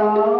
Lord.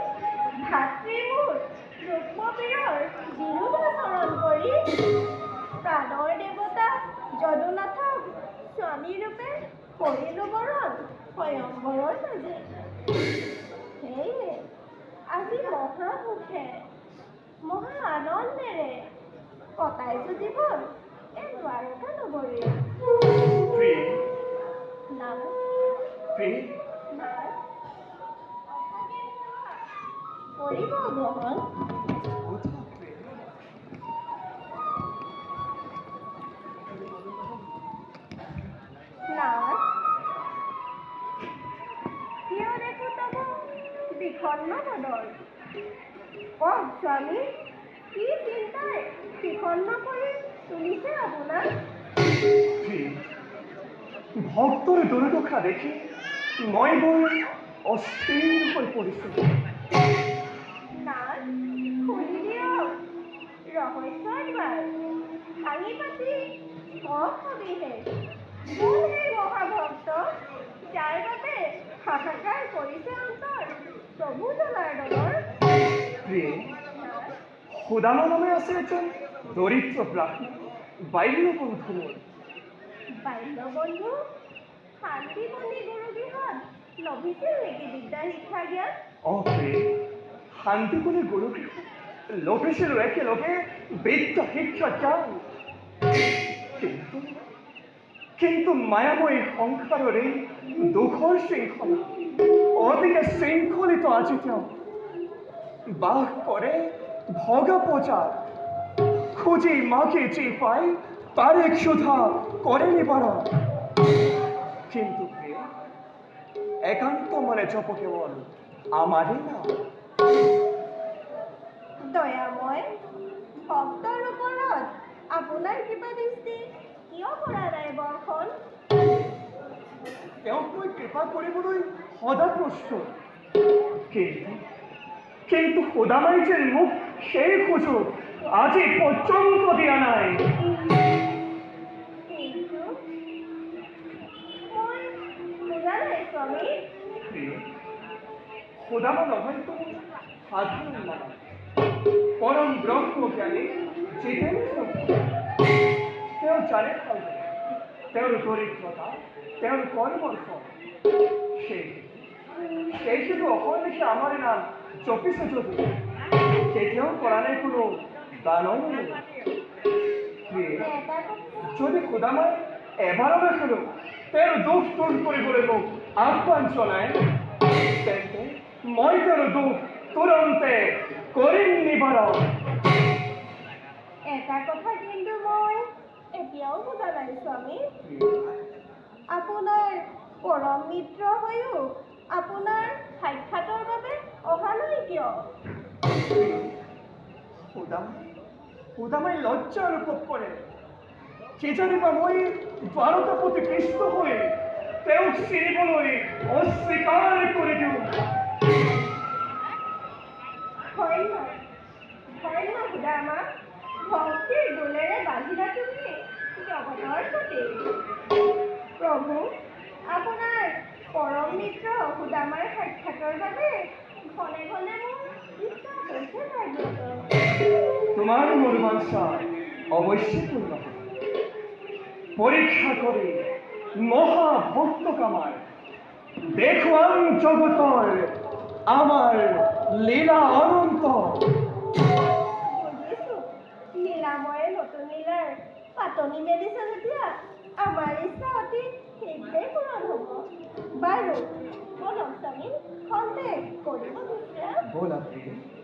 কৰিলো বৰণ স্বয়ংবৰৰ মাজে সেয়ে আজি। মহা সুখে মহা আনন্দেৰে কটাইছো জীৱন এই দ্বাৰকা নগৰী প্ৰিয় নাম? নাম? কৰিব গ্ৰহণ বিষণ্ণ বদল স্বামী কি চিন্তাই বিষণ্ণ কৰি তুলিছে আপোনাক প্রিয় ভক্তর দুর্দশা দেখি মই বৰ অস্থিৰ হৈ পৰিছোঁ। নাথ দিয়ক। ৰহস্যৰ দ্বাৰ। ভাঙি পাতি কওক সবিশেষ কোন সেই মহাভক্ত যাৰ বাবে হাহাকাৰ কৰিছে প্রিয় সুদামা নামে আছে দৰিদ্ৰ ব্ৰাহ্মণ বাল্য বন্ধু গুৰুগৃহত লভিছিল নেকি বিদ্যা শিক্ষা জ্ঞান। অ প্ৰিয় শান্তিপুণি গুৰুগৃহ লভিছিলোঁ একেলগে বিদ্যা শিক্ষা জ্ঞান কিন্তু কিন্তু মায়াময় সংসাৰৰে দুখৰ শৃংখলা অতিকে শৃংখলিত আজি তেওঁ বাস কৰে ভগা পূজা খুঁজি মাকে যে তার তারে ক্ষুধা করে নিবারণ কিন্তু একান্ত মনে জপ কেবল আমারই না। দয়াময় ভক্তৰ ওপৰত আপোনাৰ কিবা দৃষ্টি কিয় কৰা নাই বৰ্ষণ তেওঁক মই কৃপা কৰিবলৈ সদা প্ৰস্তুত কিন্তু কিন্তু সুদামাই যে মোক সেই সুযোগ আজি পৰ্যন্ত দিয়া নাই সুদামা নহয়তো সাধাৰণ মানুহ পৰম ব্ৰহ্মজ্ঞানী জিতেন্দ্ৰ তেওঁ জানে তেওঁৰ দৰিদ্ৰতা তেওঁৰ কৰ্মৰ ফল সেই সেই শুধু অহৰ্নিশে আমার নাম চব্বিশে কৰা নাই কোনো দানও কথা যদি খুদামাই এবাৰলৈ শুনো তেওঁৰ দুখ দূৰ কৰিবলৈ মোক আহ্বান জনায় তেন্তে মই তেওঁৰ দুখ তুৰন্তে কৰিম নিবাৰণ এটা কথা কিন্তু মই এতিয়াও বুজা নাই স্বামী। পৰম মিত্ৰ হৈও আপোনাৰ সাক্ষাতৰ বাবে অহা নাই কিয়? সুদামাই সুদামাই লজ্জা অনুভৱ কৰে। কিজানিবা মই বাৰটা প্ৰতি কৃষ্ট হৈ তেওঁক চিনিবলৈ অস্বীকাৰ কৰি দিওঁ। ধন্য ধন্য সুদামা ভক্তিৰ দোলেৰে বান্ধিলা তুমি জগতৰ প্ৰতি প্ৰভু আপনার পরম মিত্র সুদামাৰ সাক্ষাতৰ বাবে ঘনে ঘনে তোমার ইচ্ছা অবশ্যই পরীক্ষা করে মোৰ বাঞ্ছা অৱশ্যে পূৰ্ণ পৰীক্ষা কৰি মহাভক্ত কামাৰ দেখুৱাম জগতৰ আমাৰ লীলা অনন্ত। নীলাময় নতুন নীলার পাতনি মেলিছে যেতিয়া বাৰু বলক